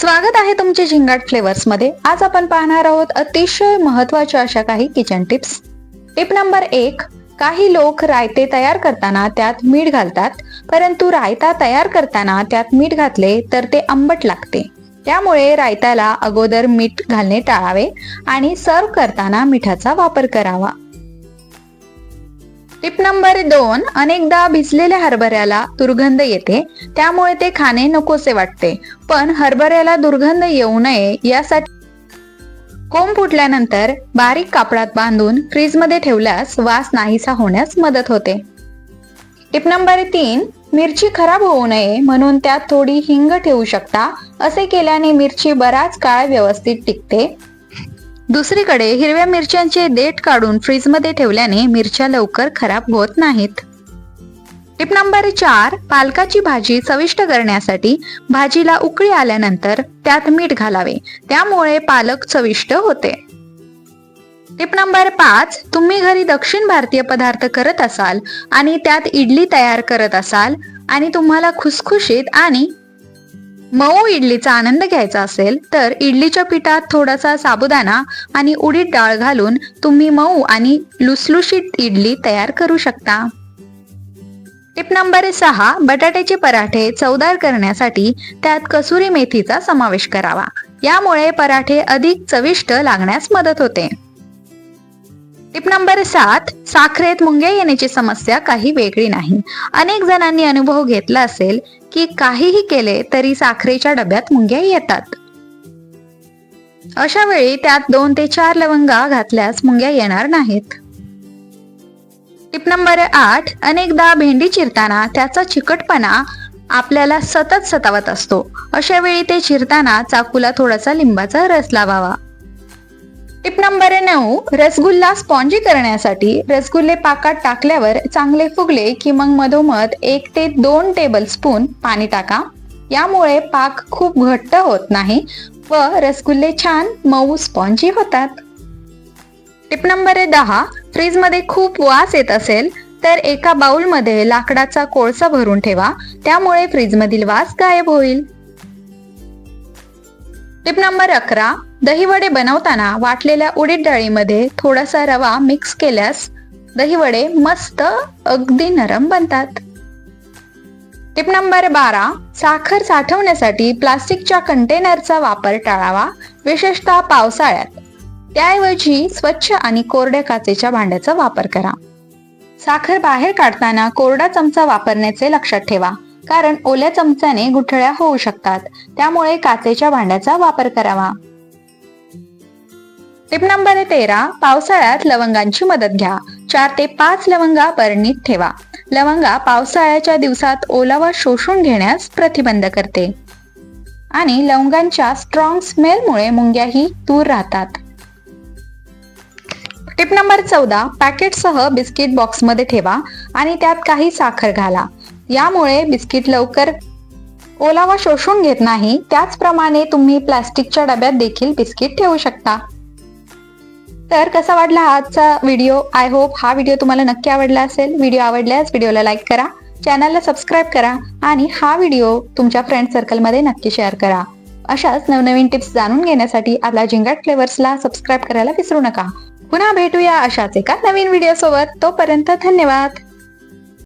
स्वागत आहे तुमचे झिंगाट फ्लेवर्समध्ये. आज आपण पाहणार आहोत अतिशय महत्त्वाच्या अशा काही किचन टिप्स टिप नंबर एक काही लोक रायते तयार करताना त्यात मीठ घालतात. परंतु रायता तयार करताना त्यात मीठ घातले तर ते आंबट लागते. त्यामुळे रायताला अगोदर मीठ घालणे टाळावे आणि सर्व करताना मिठाचा वापर करावा. टिप नंबर दोन अनेकदा भिजलेल्या हरभऱ्याला दुर्गंध येते. त्यामुळे ते खाणे नकोसे वाटते. पण हरभऱ्याला दुर्गंध येऊ नये यासाठी कोंब फुटल्यानंतर बारीक कापडात बांधून फ्रीजमध्ये ठेवल्यास वास नाहीसा होण्यास मदत होते. टिप नंबर तीन मिरची खराब होऊ नये म्हणून त्यात थोडी हिंग ठेवू शकता असे केल्याने मिरची बराच काळ व्यवस्थित टिकते. दुसरीकडे हिरव्या मिरच्यांचे देठ काढून फ्रीजमध्ये ठेवल्याने मिरच्या लवकर खराब होत नाहीत. टिप नंबर चार पालकाची भाजी चविष्ट करण्यासाठी भाजीला उकळी आल्यानंतर त्यात मीठ घालावे. त्यामुळे पालक चविष्ट होते. टिप नंबर पाच तुम्ही घरी दक्षिण भारतीय पदार्थ करत असाल आणि त्यात इडली तयार करत असाल आणि तुम्हाला खुसखुशीत आणि मऊ इडलीचा आनंद घ्यायचा असेल तर इडलीच्या पिठात थोडासा साबुदाणा आणि उडीद डाळ घालून तुम्ही मऊ आणि लुसलुशीत इडली तयार करू शकता. टिप नंबर सहा बटाट्याचे पराठे चवदार करण्यासाठी त्यात कसुरी मेथीचा समावेश करावा. यामुळे पराठे अधिक चविष्ट लागण्यास मदत होते. टिप नंबर सात साखरेत मुंग्या येण्याची समस्या काही वेगळी नाही. अनेक जणांनी अनुभव घेतला असेल की काहीही केले तरी साखरेच्या डब्यात मुंग्या येतात. अशा वेळी त्यात दोन ते चार लवंगा घातल्यास मुंग्या येणार नाहीत. टिप नंबर आठ अनेकदा भेंडी चिरताना त्याचा चिकटपणा आपल्याला सतत सतावत असतो. अशा वेळी ते चिरताना चाकूला थोडासा लिंबाचा रस लावावा. टिप नंबर नऊ रसगुल्ला स्पॉन्जी करण्यासाठी रसगुल्ले पाकात टाकल्यावर चांगले फुगले की मग मधोमध एक ते दोन टेबल स्पून पाणी टाका. यामुळे पाक खूप घट्ट होत नाही व रसगुल्ले छान मऊ स्पॉन्जी होतात. टिप नंबर दहा फ्रीजमध्ये खूप वास येत असेल तर एका बाउलमध्ये लाकडाचा कोळसा भरून ठेवा. त्यामुळे फ्रीजमधील वास गायब होईल. टिप नंबर अकरा दहीवडे बनवताना वाटलेल्या उडीद डाळीमध्ये थोडासा रवा मिक्स केल्यास दहीवडे मस्त अगदी नरम बनतात. टिप नंबर बारा साखर साठवण्यासाठी प्लास्टिकच्या कंटेनरचा वापर टाळावा विशेषतः पावसाळ्यात. त्याऐवजी स्वच्छ आणि कोरड्या काचेच्या भांड्याचा वापर करा. साखर बाहेर काढताना कोरडा चमचा वापरण्याचे लक्षात ठेवा कारण ओल्या चमच्याने गुठळ्या होऊ शकतात. त्यामुळे काचेच्या भांड्याचा वापर करावा. टिप नंबर तेरा पावसाळ्यात लवंगांची मदत घ्या. चार ते पाच लवंगा बरणीत ठेवा. लवंगा पावसाळ्याच्या दिवसात ओलावा शोषून घेण्यास प्रतिबंध करते. आणि लवंगांच्या स्ट्रॉंग स्मेलमुळे मुंग्याही दूर राहतात. टिप नंबर चौदा पॅकेटसह बिस्किट बॉक्समध्ये ठेवा आणि त्यात काही साखर घाला. यामुळे बिस्किट लवकर ओलावा शोषून घेत नाही. त्याचप्रमाणे तुम्ही प्लास्टिकच्या डब्यात देखील बिस्किट ठेवू शकता. तर कसा वाटला आजचा व्हिडिओ? आय होप हा व्हिडिओ तुम्हाला नक्की आवडला असेल. व्हिडिओ आवडल्यास व्हिडिओला लाईक करा चॅनलला सबस्क्राईब करा आणि हा व्हिडिओ तुमच्या फ्रेंड सर्कलमध्ये नक्की शेअर करा. अशाच नवनवीन टिप्स जाणून घेण्यासाठी आपला झिंगाट फ्लेवर्सला सबस्क्राईब करायला विसरू नका. पुन्हा भेटूया अशाच एका नवीन व्हिडिओ सोबत. तोपर्यंत धन्यवाद.